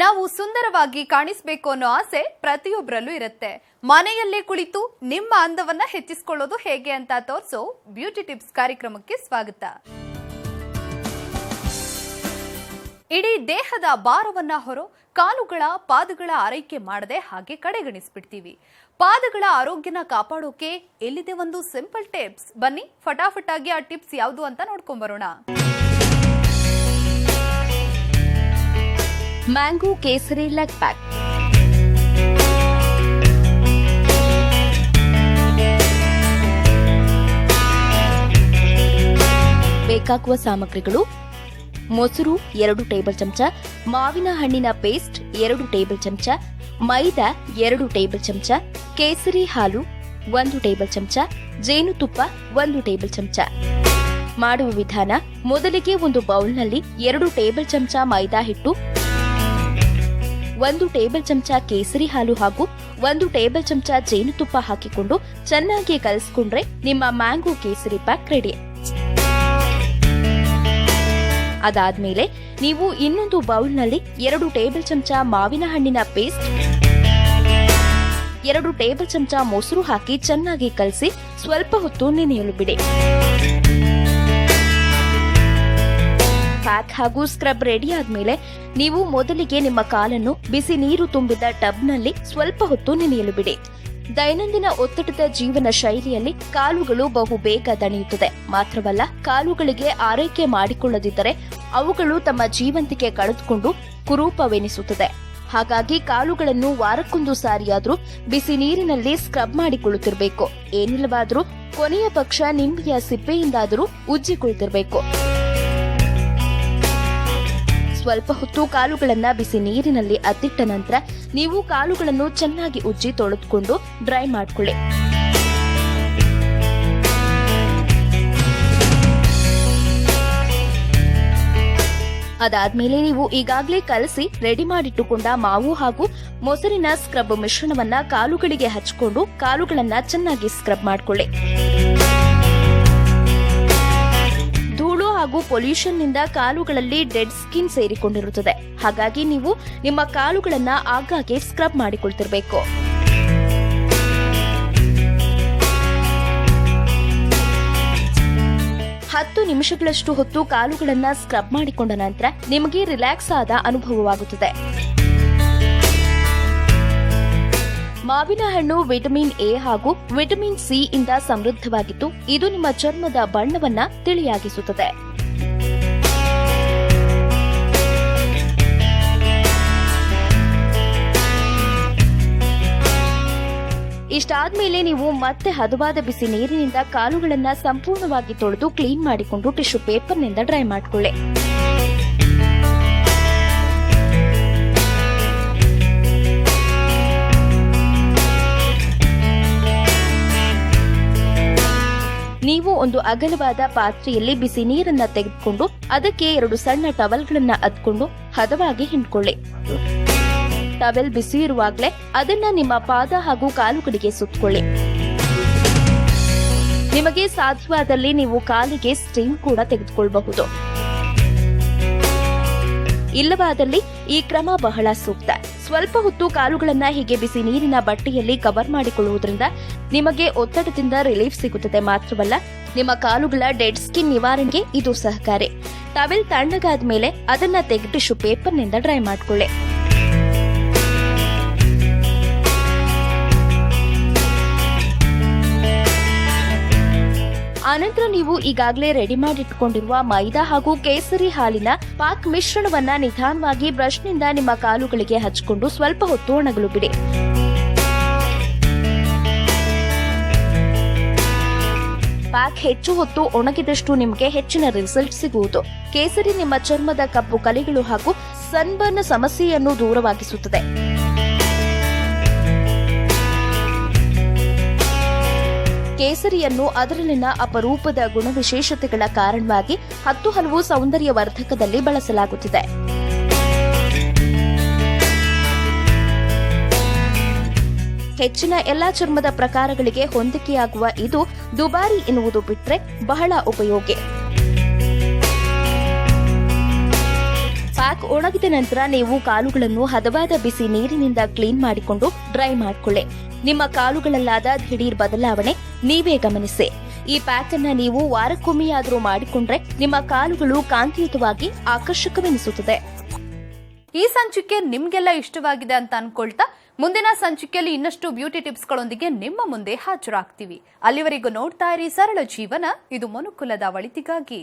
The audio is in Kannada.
ನಾವು ಸುಂದರವಾಗಿ ಕಾಣಿಸಬೇಕು ಅನ್ನೋ ಆಸೆ ಪ್ರತಿಯೊಬ್ಬರಲ್ಲೂ ಇರುತ್ತೆ. ಮನೆಯಲ್ಲೇ ಕುಳಿತು ನಿಮ್ಮ ಅಂದವನ್ನ ಹೆಚ್ಚಿಸಿಕೊಳ್ಳೋದು ಹೇಗೆ ಅಂತ ತೋರಿಸೋ ಬ್ಯೂಟಿ ಟಿಪ್ಸ್ ಕಾರ್ಯಕ್ರಮಕ್ಕೆ ಸ್ವಾಗತ. ಇಡೀ ದೇಹದ ಭಾರವನ್ನ ಹೊರೋ ಕಾಲುಗಳ ಪಾದಗಳ ಆರೈಕೆ ಮಾಡದೆ ಹಾಗೆ ಕಡೆಗಣಿಸ್ಬಿಡ್ತೀವಿ. ಪಾದಗಳ ಆರೋಗ್ಯನ ಕಾಪಾಡೋಕೆ ಎಲ್ಲಿದೆ ಒಂದು ಸಿಂಪಲ್ ಟಿಪ್ಸ್? ಬನ್ನಿ ಫಟಾಫಟ್ ಆಗಿ ಆ ಟಿಪ್ಸ್ ಯಾವುದು ಅಂತ ನೋಡ್ಕೊಂಬರೋಣ. ಮ್ಯಾಂಗೋ ಕೇಸರಿ ಲೆಗ್ ಪ್ಯಾಕ್ ಬೇಕಾಗುವ ಸಾಮಗ್ರಿಗಳು, ಮೊಸರು ಎರಡು ಟೇಬಲ್ ಚಮಚ, ಮಾವಿನ ಹಣ್ಣಿನ ಪೇಸ್ಟ್ ಎರಡು ಟೇಬಲ್ ಚಮಚ, ಮೈದಾ ಎರಡು ಟೇಬಲ್ ಚಮಚ, ಕೇಸರಿ ಹಾಲು ಒಂದು ಟೇಬಲ್ ಚಮಚ ಜೇನುತುಪ್ಪ ಒಂದು ಟೇಬಲ್ ಚಮಚ. ಮಾಡುವ ವಿಧಾನ, ಮೊದಲಿಗೆ ಒಂದು ಬೌಲ್ನಲ್ಲಿ ಎರಡು ಟೇಬಲ್ ಚಮಚ ಮೈದಾ ಹಿಟ್ಟು ಒಂದು ಟೇಬಲ್ ಚಮಚ ಕೇಸರಿ ಹಾಲು ಹಾಗೂ ಒಂದು ಟೇಬಲ್ ಚಮಚ ಜೇನುತುಪ್ಪ ಹಾಕಿಕೊಂಡು ಚೆನ್ನಾಗಿ ಕಲಿಸ್ಕೊಂಡ್ರೆ ನಿಮ್ಮ ಮ್ಯಾಂಗೋ ಕೇಸರಿ ಪ್ಯಾಕ್ ರೆಡಿ. ಅದಾದ್ಮೇಲೆ ನೀವು ಇನ್ನೊಂದು ಬೌಲ್ನಲ್ಲಿ ಎರಡು ಟೇಬಲ್ ಚಮಚ ಮಾವಿನ ಹಣ್ಣಿನ ಪೇಸ್ಟ್, ಎರಡು ಟೇಬಲ್ ಚಮಚ ಮೊಸರು ಹಾಕಿ ಚೆನ್ನಾಗಿ ಕಲಸಿ ಸ್ವಲ್ಪ ಹೊತ್ತು ನೆನೆಯಲು ಬಿಡಿ. ಪ್ಯಾಕ್ ಹಾಗೂ ಸ್ಕ್ರಬ್ ರೆಡಿ ಆದ್ಮೇಲೆ ನೀವು ಮೊದಲಿಗೆ ನಿಮ್ಮ ಕಾಲನ್ನು ಬಿಸಿ ನೀರು ತುಂಬಿದ ಟಬ್ನಲ್ಲಿ ಸ್ವಲ್ಪ ಹೊತ್ತು ನೆನೆಯಲು ಬಿಡಿ. ದೈನಂದಿನ ಒತ್ತಡದ ಜೀವನ ಶೈಲಿಯಲ್ಲಿ ಕಾಲುಗಳು ಬಹು ಬೇಗ ದಣಿಯುತ್ತದೆ. ಮಾತ್ರವಲ್ಲ, ಕಾಲುಗಳಿಗೆ ಆರೈಕೆ ಮಾಡಿಕೊಳ್ಳದಿದ್ದರೆ ಅವುಗಳು ತಮ್ಮ ಜೀವಂತಿಕೆ ಕಳೆದುಕೊಂಡು ಕುರೂಪವೆನಿಸುತ್ತದೆ. ಹಾಗಾಗಿ ಕಾಲುಗಳನ್ನು ವಾರಕ್ಕೊಂದು ಸಾರಿಯಾದರೂ ಬಿಸಿ ನೀರಿನಲ್ಲಿ ಸ್ಕ್ರಬ್ ಮಾಡಿಕೊಳ್ಳುತ್ತಿರಬೇಕು. ಏನಿಲ್ಲವಾದರೂ ಕೊನೆಯ ಪಕ್ಷ ನಿಂಬೆಯ ಸಿಪ್ಪೆಯಿಂದಾದರೂ ಉಜ್ಜಿಕೊಳ್ತಿರ್ಬೇಕು ಸ್ವಲ್ಪ ಹೊತ್ತು ಕಾಲುಗಳನ್ನು ಬಿಸಿ ನೀರಿನಲ್ಲಿ ಅದ್ದಿಟ್ಟ ನಂತರ ನೀವು ಕಾಲುಗಳನ್ನು ಚೆನ್ನಾಗಿ ಉಜ್ಜಿ ತೊಳೆದುಕೊಂಡು ಡ್ರೈ ಮಾಡಿಕೊಳ್ಳಿ. ಅದಾದ್ಮೇಲೆ ನೀವು ಈಗಾಗಲೇ ಕಲಸಿ ರೆಡಿ ಮಾಡಿಟ್ಟುಕೊಂಡ ಮಾವು ಹಾಗೂ ಮೊಸರಿನ ಸ್ಕ್ರಬ್ ಮಿಶ್ರಣವನ್ನ ಕಾಲುಗಳಿಗೆ ಹಚ್ಕೊಂಡು ಕಾಲುಗಳನ್ನ ಚೆನ್ನಾಗಿ ಸ್ಕ್ರಬ್ ಮಾಡ್ಕೊಳ್ಳಿ. ಪೊಲ್ಯೂಷನ್ನಿಂದ ಕಾಲುಗಳಲ್ಲಿ ಡೆಡ್ ಸ್ಕಿನ್ ಸೇರಿಕೊಂಡಿರುತ್ತದೆ. ಹಾಗಾಗಿ ನೀವು ನಿಮ್ಮ ಕಾಲುಗಳನ್ನ ಆಗಾಗ್ಗೆ ಸ್ಕ್ರಬ್ ಮಾಡಿಕೊಳ್ತಿರಬೇಕು. ಹತ್ತು ನಿಮಿಷಗಳಷ್ಟು ಹೊತ್ತು ಕಾಲುಗಳನ್ನ ಸ್ಕ್ರಬ್ ಮಾಡಿಕೊಂಡ ನಂತರ ನಿಮಗೆ ರಿಲ್ಯಾಕ್ಸ್ ಆದ ಅನುಭವವಾಗುತ್ತದೆ. ಮಾವಿನ ಹಣ್ಣು ವಿಟಮಿನ್ ಎ ಹಾಗೂ ವಿಟಮಿನ್ ಸಿ ಇಂದ ಸಮೃದ್ಧವಾಗಿದ್ದು, ಇದು ನಿಮ್ಮ ಚರ್ಮದ ಬಣ್ಣವನ್ನ ತಿಳಿಯಾಗಿಸುತ್ತದೆ. ಇಷ್ಟಾದ್ಮೇಲೆ ನೀವು ಮತ್ತೆ ಹದವಾದ ಬಿಸಿ ನೀರಿನಿಂದ ಕಾಲುಗಳನ್ನ ಸಂಪೂರ್ಣವಾಗಿ ತೊಳೆದು ಕ್ಲೀನ್ ಮಾಡಿಕೊಂಡು ಟಿಶ್ಯೂ ಪೇಪರ್ನಿಂದ ಡ್ರೈ ಮಾಡಿಕೊಳ್ಳಿ. ನೀವು ಒಂದು ಅಗಲವಾದ ಪಾತ್ರೆಯಲ್ಲಿ ಬಿಸಿ ನೀರನ್ನ ತೆಗೆದುಕೊಂಡು ಅದಕ್ಕೆ ಎರಡು ಸಣ್ಣ ಟವಲ್ಗಳನ್ನ ಅದ್ಕೊಂಡು ಹದವಾಗಿ ಹಿಂಡ್ಕೊಳ್ಳಿ. ಟವೆಲ್ ಬಿಸಿ ಇರುವಾಗಲೇ ಅದನ್ನ ನಿಮ್ಮ ಪಾದ ಹಾಗೂ ಕಾಲುಗಳಿಗೆ ಸುತ್ತಕೊಳ್ಳಿ ನಿಮಗೆ ಸಾಧ್ಯವಾದಲ್ಲಿ ನೀವು ಕಾಲಿಗೆ ಸ್ಟೀಮ್ ಕೂಡ ತೆಗೆದುಕೊಳ್ಳಬಹುದು ಇಲ್ಲವಾದಲ್ಲಿ ಈ ಕ್ರಮ ಬಹಳ ಸೂಕ್ತ. ಸ್ವಲ್ಪ ಹೊತ್ತು ಕಾಲುಗಳನ್ನ ಹೀಗೆ ಬಿಸಿ ನೀರಿನ ಬಟ್ಟೆಯಲ್ಲಿ ಕವರ್ ಮಾಡಿಕೊಳ್ಳುವುದರಿಂದ ನಿಮಗೆ ಒತ್ತಡದಿಂದ ರಿಲೀಫ್ ಸಿಗುತ್ತದೆ ಮಾತ್ರವಲ್ಲ, ನಿಮ್ಮ ಕಾಲುಗಳ ಡೆಡ್ ಸ್ಕಿನ್ ನಿವಾರಣೆಗೆ ಇದು ಸಹಕಾರಿ. ಟವೆಲ್ ತಣ್ಣಗಾದ ಮೇಲೆ ಅದನ್ನ ತೆಗೆದು ಪೇಪರ್ನಿಂದ ಡ್ರೈ ಮಾಡಿಕೊಳ್ಳಿ. ಆನಂತರ ನೀವು ಈಗಾಗಲೇ ರೆಡಿ ಮಾಡಿಟ್ಟುಕೊಂಡಿರುವ ಮೈದಾ ಹಾಗೂ ಕೇಸರಿ ಹಾಲಿನ ಪಾಕ್ ಮಿಶ್ರಣವನ್ನ ನಿಧಾನವಾಗಿ ಬ್ರಷ್ನಿಂದ ನಿಮ್ಮ ಕಾಲುಗಳಿಗೆ ಹಚ್ಚಿಕೊಂಡು ಸ್ವಲ್ಪ ಹೊತ್ತು ಒಣಗಲು ಬಿಡಿ ಪ್ಯಾಕ್ ಹೆಚ್ಚು ಹೊತ್ತು ಒಣಗಿದಷ್ಟು ನಿಮಗೆ ಹೆಚ್ಚಿನ ರಿಸಲ್ಟ್ ಸಿಗುವುದು. ಕೇಸರಿ ನಿಮ್ಮ ಚರ್ಮದ ಕಪ್ಪು ಕಲೆಗಳು ಹಾಗೂ ಸನ್ಬರ್ನ್ ಸಮಸ್ಯೆಯನ್ನು ದೂರವಾಗಿಸುತ್ತದೆ. ಕೇಸರಿಯನ್ನು ಅದರಲ್ಲಿನ ಅಪರೂಪದ ಗುಣವಿಶೇಷತೆಗಳ ಕಾರಣವಾಗಿ ಹತ್ತು ಹಲವು ಸೌಂದರ್ಯ ವರ್ಧಕದಲ್ಲಿ ಬಳಸಲಾಗುತ್ತಿದೆ. ಹೆಚ್ಚಿನ ಎಲ್ಲಾ ಚರ್ಮದ ಪ್ರಕಾರಗಳಿಗೆ ಹೊಂದಿಕೆಯಾಗುವ ಇದು ದುಬಾರಿ ಎನ್ನುವುದು ಬಿಟ್ಟರೆ ಬಹಳ ಉಪಯೋಗಿ. ಪ್ಯಾಕ್ ಒಣಗಿದ ನಂತರ ನೀವು ಕಾಲುಗಳನ್ನು ಹದವಾದ ಬಿಸಿ ನೀರಿನಿಂದ ಕ್ಲೀನ್ ಮಾಡಿಕೊಂಡು ಡ್ರೈ ಮಾಡಿಕೊಳ್ಳಿ. ನಿಮ್ಮ ಕಾಲುಗಳಲ್ಲಾದ ದಿಢೀರ್ ಬದಲಾವಣೆ ನೀವೇ ಗಮನಿಸಿ. ಈ ಪ್ಯಾಕ್ ಅನ್ನ ನೀವು ವಾರಕ್ಕೊಮ್ಮೆಯಾದರೂ ಮಾಡಿಕೊಂಡ್ರೆ ನಿಮ್ಮ ಕಾಲುಗಳು ಕಾಂತಿಯುತವಾಗಿ ಆಕರ್ಷಕವೆನಿಸುತ್ತದೆ. ಈ ಸಂಚಿಕೆ ನಿಮ್ಗೆಲ್ಲ ಇಷ್ಟವಾಗಿದೆ ಅಂತ ಅನ್ಕೊಳ್ತಾ ಮುಂದಿನ ಸಂಚಿಕೆಯಲ್ಲಿ ಇನ್ನಷ್ಟು ಬ್ಯೂಟಿ ಟಿಪ್ಸ್ಗಳೊಂದಿಗೆ ನಿಮ್ಮ ಮುಂದೆ ಹಾಜರಾಗ್ತೀವಿ. ಅಲ್ಲಿವರೆಗೂ ನೋಡ್ತಾ ಇರಿ ಸರಳ ಜೀವನ, ಇದು ಮನುಕುಲದ ಒಳಿತಿಗಾಗಿ